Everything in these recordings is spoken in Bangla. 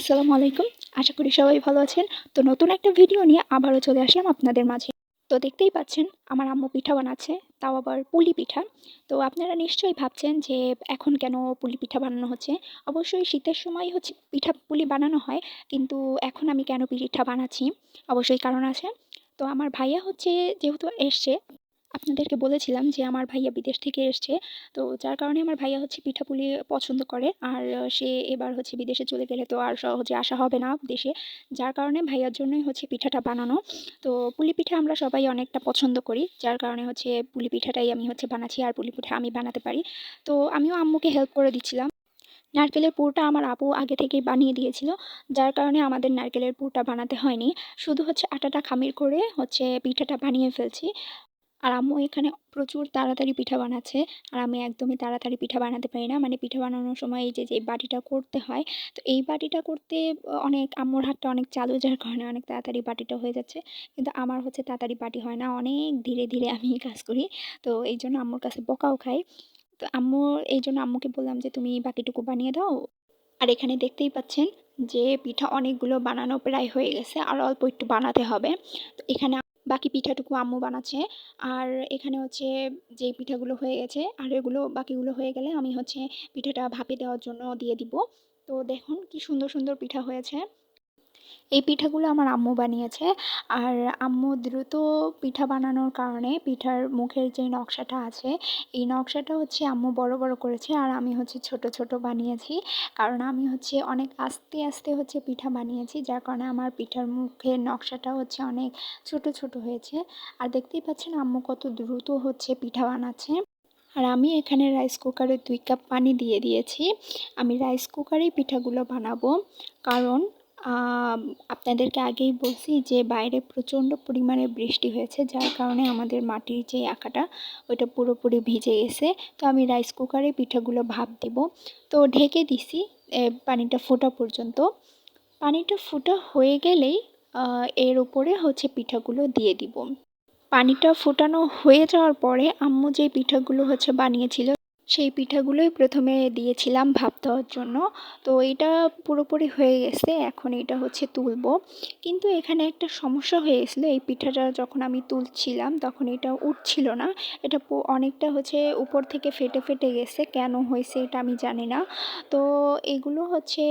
আসসালামু আলাইকুম। আশা করি সবাই ভালো আছেন। তো নতুন একটা ভিডিও নিয়ে আবারও চলে আসলাম আপনাদের মাঝে। তো দেখতেই পাচ্ছেন, আমার আম্মু পিঠা বানাচ্ছে, তাও আবার পুলি পিঠা। তো আপনারা নিশ্চয়ই ভাবছেন যে এখন কেন পুলি পিঠা বানানো হচ্ছে? অবশ্যই শীতের সময় হচ্ছে পিঠা পুলি বানানো হয়, কিন্তু এখন আমি কেন পিঠা বানাচ্ছি? অবশ্যই কারণ আছে। তো আমার ভাইয়া হচ্ছে যেহেতু এসছে আপনাদেরকে বলেছিলাম যে, আমার ভাইয়া বিদেশ থেকে এসছে। তো যার কারণে আমার ভাইয়া হচ্ছে পিঠাপুলি পছন্দ করে। আর সে এবার হচ্ছে বিদেশে চলে গেলে তো আর সহজে আসা হবে না দেশে। যার কারণে ভাইয়ার জন্যই হচ্ছে পিঠাটা বানানো। তো পুলি পিঠা আমরা সবাই অনেকটা পছন্দ করি। যার কারণে হচ্ছে পুলি পিঠাটাই আমি হচ্ছে বানাচ্ছি আর পুলি পিঠা আমি বানাতে পারি। তো আমিও আম্মুকে হেল্প করে দিচ্ছিলাম। নারকেলের পুরটা আমার আপু আগে থেকেই বানিয়ে দিয়েছিল। যার কারণে আমাদের নারকেলের পুরটা বানাতে হয়নি। শুধু হচ্ছে আটাটা খামির করে হচ্ছে পিঠাটা বানিয়ে ফেলছি। আর আম্মু এখানে প্রচুর তাড়াতাড়ি পিঠা বানাচ্ছে। আর আমি একদমই তাড়াতাড়ি পিঠা বানাতে পারি না। মানে পিঠা বানানোর সময় এই যে যে বাটিটা করতে হয়, তো এই বাটিটা করতে অনেক আম্মুর হাতটা অনেক চালু যার কারণে অনেক তাড়াতাড়ি বাটিটা হয়ে যাচ্ছে। কিন্তু আমার হচ্ছে তাড়াতাড়ি বাটি হয় না। অনেক ধীরে ধীরে আমি কাজ করি। তো এই জন্য আম্মুর কাছে বকাও খাই। তো আম্মু, এই জন্য আম্মুকে বললাম যে, তুমি বাকিটুকু বানিয়ে দাও। আর এখানে দেখতেই পাচ্ছেন যে, পিঠা অনেকগুলো বানানো প্রায় হয়ে গেছে। আর অল্প একটু বানাতে হবে। তো এখানে বাকি পিঠাটুকু আম্মু বানাচ্ছে। আর এখানে হচ্ছে যে পিঠাগুলো হয়ে গেছে, আর এগুলো বাকিগুলো হয়ে গেলে আমি হচ্ছে পিঠাটা ভাপে দেওয়ার জন্য দিয়ে দিব। তো দেখুন কি সুন্দর সুন্দর পিঠা হয়েছে। এই পিঠাগুলো আমার আম্মু বানিয়েছে। আর আম্মু দ্রুত পিঠা বানানোর কারণে পিঠার মুখের যে নকশাটা আছে, এই নকশাটা হচ্ছে আম্মু বড় বড় করেছে আর আমি হচ্ছে ছোট ছোট বানিয়েছি। কারণ আমি হচ্ছে অনেক আস্তে আস্তে হচ্ছে পিঠা বানিয়েছি, যার কারণে আমার পিঠার মুখের নকশাটা হচ্ছে অনেক ছোট ছোট হয়েছে। আর দেখতেই পাচ্ছেন আম্মু কত দ্রুত হচ্ছে পিঠা বানাচ্ছে। আর আমি এখানে রাইস কুকারে দুই কাপ পানি দিয়ে দিয়েছি। আমি রাইস কুকারেই পিঠাগুলো বানাবো। কারণ আপনাদেরকে আগেই বলছি যে বাইরে প্রচণ্ড পরিমাণে বৃষ্টি হয়েছে, যার কারণে আমাদের মাটির যে আঁকাটা ওইটা পুরোপুরি ভিজে গেছে। তো আমি রাইস কুকারে পিঠাগুলো ভাপ দেব। তো ঢেকে দিছি পানিটা ফোটা পর্যন্ত। পানিটা ফোটা হয়ে গেলেই এর উপরে হচ্ছে পিঠাগুলো দিয়ে দিব। পানিটা ফোটানো হয়ে যাওয়ার পরে আম্মু যে পিঠাগুলো হচ্ছে বানিয়েছিল সেই পিঠাগুলোই প্রথমে দিয়েছিলাম ভাপ দেওয়ার জন্য। তো এটা পুরোপুরি হয়ে গেছে, এখন এটা হচ্ছে তুলব। কিন্তু এখানে একটা সমস্যা হয়ে গেছিল, এই পিঠাটা যখন আমি তুলছিলাম তখন এটা উঠছিল না। এটা অনেকটা হচ্ছে উপর থেকে ফেটে ফেটে গেছে, কেন হয়েছে এটা আমি জানি না। তো এগুলো হচ্ছে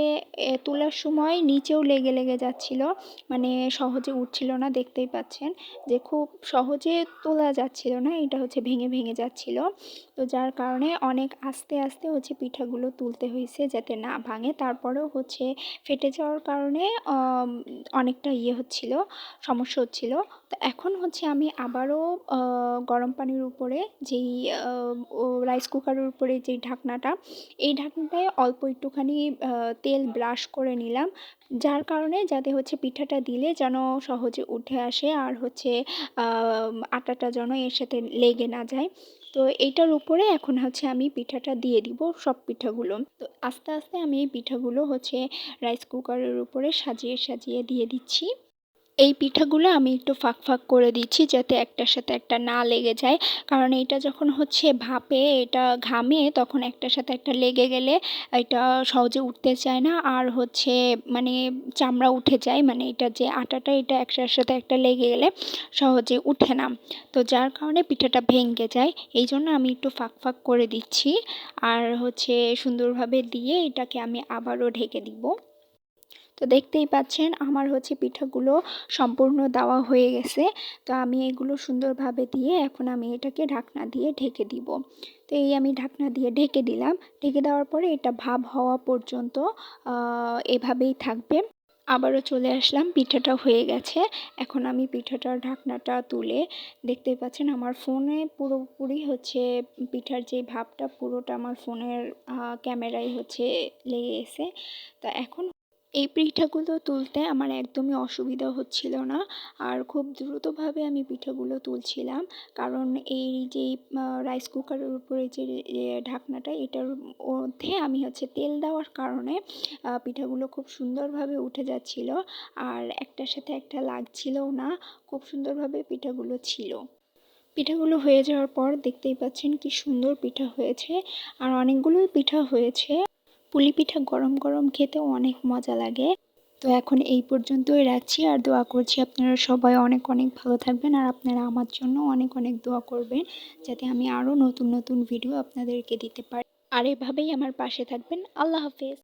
তোলার সময় নিচেও লেগে লেগে যাচ্ছিল মানে সহজে উঠছিল না, দেখতেই পাচ্ছেন। যে খুব সহজে তোলা যাচ্ছিল না, এটা হচ্ছে ভেঙে ভেঙে যাচ্ছিল। তো যার কারণে অনেক আস্তে আস্তে হচ্ছে পিঠাগুলো তুলতে হয়েছে যাতে না ভাঙে। তারপরেও হচ্ছে ফেটে যাওয়ার কারণে অনেকটা ইয়ে হচ্ছিল, সমস্যা হচ্ছিল। তো এখন হচ্ছে আমি আবারও গরম পানির উপরে যেই রাইস কুকারের উপরে যেই ঢাকনাটা, এই ঢাকনাটায় অল্প একটুখানি তেল ব্রাশ করে নিলাম। যার কারণে যাতে হচ্ছে পিঠাটা দিলে যেন সহজে উঠে আসে আর হচ্ছে আটাটা যেন এর সাথে লেগে না যায়। তো এইটার উপরে এখন হচ্ছে আমি পিঠাটা দিয়ে দিব সব পিঠাগুলো। তো আস্তে আস্তে আমি এই পিঠাগুলো হচ্ছে রাইস কুকারের উপরে সাজিয়ে সাজিয়ে দিয়ে দিচ্ছি। এই পিঠাগুলো আমি একটু ফাঁক ফাঁক করে দিচ্ছি যাতে একটার সাথে একটা না লেগে যায়। কারণ এটা যখন হচ্ছে ভাপে এটা ঘামে তখন একটার সাথে একটা লেগে গেলে এটা সহজে উঠতে চায় না। আর হচ্ছে মানে চামড়া উঠে যায় মানে এটা যে আটাটা এটা একটার সাথে একটা লেগে গেলে সহজে উঠে না। তো যার কারণে পিঠাটা ভেঙে যায়, এই জন্য আমি একটু ফাঁক ফাঁক করে দিচ্ছি। আর হচ্ছে সুন্দরভাবে দিয়ে এটাকে আমি আবারও ঢেকে দিব। তো দেখতেই পাচ্ছেন আমার হচ্ছে পিঠাগুলো সম্পূর্ণ দেওয়া হয়ে গেছে। তো আমি এগুলো সুন্দরভাবে দিয়ে এখন আমি এটাকে ঢাকনা দিয়ে ঢেকে দিব। তো এই আমি ঢাকনা দিয়ে ঢেকে দিলাম। ঢেকে দেওয়ার পরে এটা ভাব হওয়া পর্যন্ত এভাবেই থাকবে। আবারও চলে আসলাম, পিঠাটা হয়ে গেছে। এখন আমি পিঠাটার ঢাকনাটা তুলে দেখতেই পাচ্ছেন আমার ফোনে পুরোপুরি হচ্ছে পিঠার যে ভাবটা পুরোটা আমার ফোনের ক্যামেরায় হচ্ছে লেগে গেছে। তা এখন এই পিঠাগুলো তুলতে আমার একদমই অসুবিধা হচ্ছিল না। আর খুব দ্রুতভাবে আমি পিঠাগুলো তুলছিলাম। কারণ এই যে রাইস কুকারের উপরে যে ঢাকনাটা, এটার মধ্যে আমি হচ্ছে তেল দেওয়ার কারণে পিঠাগুলো খুব সুন্দরভাবে উঠে যাচ্ছিল। আর একটার সাথে একটা লাগছিলও না, খুব সুন্দরভাবে পিঠাগুলো ছিল। পিঠাগুলো হয়ে যাওয়ার পর দেখতেই পাচ্ছেন কি সুন্দর পিঠা হয়েছে। আর অনেকগুলোই পিঠা হয়েছে। পুলি পিঠা গরম গরম খেতেও অনেক মজা লাগে। তো এখন এই পর্যন্তই রাখছি আর দোয়া করছি আপনারা সবাই অনেক অনেক ভালো থাকবেন আর আপনারা আমার জন্য অনেক অনেক দোয়া করবেন যাতে আমি আরও নতুন নতুন ভিডিও আপনাদেরকে দিতে পারি। আর এভাবেই আমার পাশে থাকবেন। আল্লাহ হাফেজ।